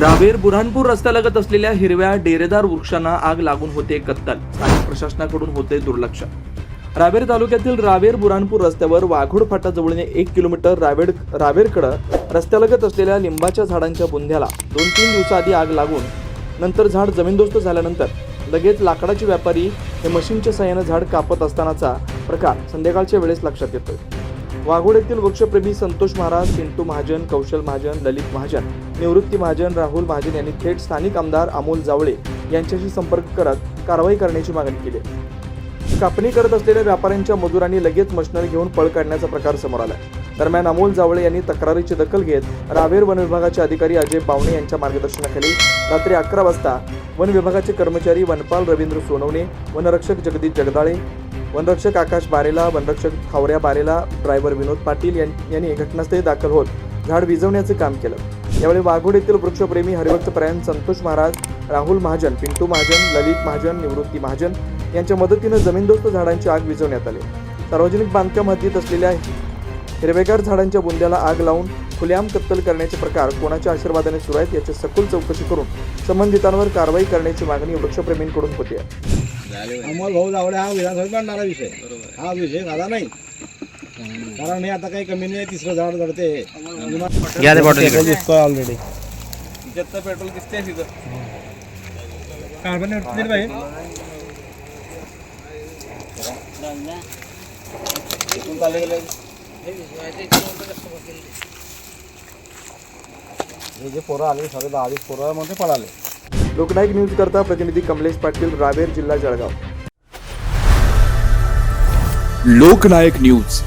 रावेर बुऱ्हाणपूर रस्त्यालगत असलेल्या हिरव्या डेरेदार वृक्षांना आग लागून होते कत्तल स्थानिक प्रशासनाकडून होते दुर्लक्ष. रावेर तालुक्यातील रावेर बुऱ्हाणपूर रस्त्यावर वाघोड फाटाजवळने एक किलोमीटर रावेड रावेरकडं रस्त्यालगत असलेल्या लिंबाच्या झाडांच्या बुंध्याला दोन तीन दिवसाआधी आग लागून नंतर झाड जमीनदोस्त झाल्यानंतर लगेच लाकडाचे व्यापारी हे मशीनच्या सहाय्यानं झाड कापत असतानाचा प्रकार संध्याकाळच्या वेळेस लक्षात येतोय. वाघोड येथील वृक्षप्रेमी संतोष महाराज पिंटू महाजन कौशल महाजन ललित महाजन निवृत्ती महाजन राहुल महाजन यांनी थेट स्थानिक आमदार अमोल जावळे यांच्याशी संपर्क करत कारवाई करण्याची मागणी केली. कापणी करत असलेल्या व्यापाऱ्यांच्या मजुरांनी लगेच मशनरी घेऊन पळ काढण्याचा प्रकार समोर आला. दरम्यान अमोल जावळे यांनी तक्रारीची दखल घेत रावेर वन विभागाचे अधिकारी अजय बावणे यांच्या मार्गदर्शनाखाली रात्री अकरा वाजता वन विभागाचे कर्मचारी वनपाल रवींद्र सोनवणे वनरक्षक जगदीश जगदाळे वनरक्षक आकाश बारेला वनरक्षक खावऱ्या बारेला ड्रायव्हर विनोद पाटील यां- यांनी घटनास्थळी दाखल होत झाड विझवण्याचे काम केलं. यावेळी वाघोड येथील वृक्षप्रेमी हरिभक्त प्रयाण संतोष महाराज राहुल महाजन पिंटू महाजन ललित महाजन निवृत्ती महाजन यांच्या मदतीनं जमीनदोस्त झाडांची आग विझवण्यात आली. सार्वजनिक बांधकाम हद्दीत असलेल्या हिरवेगार झाडांच्या बुंद्याला आग लावून खुलेआम कत्तल करण्याचे प्रकार कोणाच्या आशीर्वादाने सुरू आहेत याची सखोल चौकशी करून संबंधितांवर कारवाई करण्याची मागणी वृक्षप्रेमींकडून होती आहे. अमोल भाऊ जावडे हा विधानसभेत मांडणारा विषय हा विषय झाला नाही कारण हे आता काही कमी नाही तिसरं झाड जडते घ्या ते बॉटल पेट्रोल दिसतोय ऑलरेडी पेट्रोल दिसते तिथं कार्बन इथून चालले गेले हे जे पोरं आले सगळे दहा वीस पोरं मध्ये पळाले लोकनायक न्यूज करता प्रतिनिधी कमलेश पाटील रावेर जिल्हा जळगाव. लोकनायक न्यूज.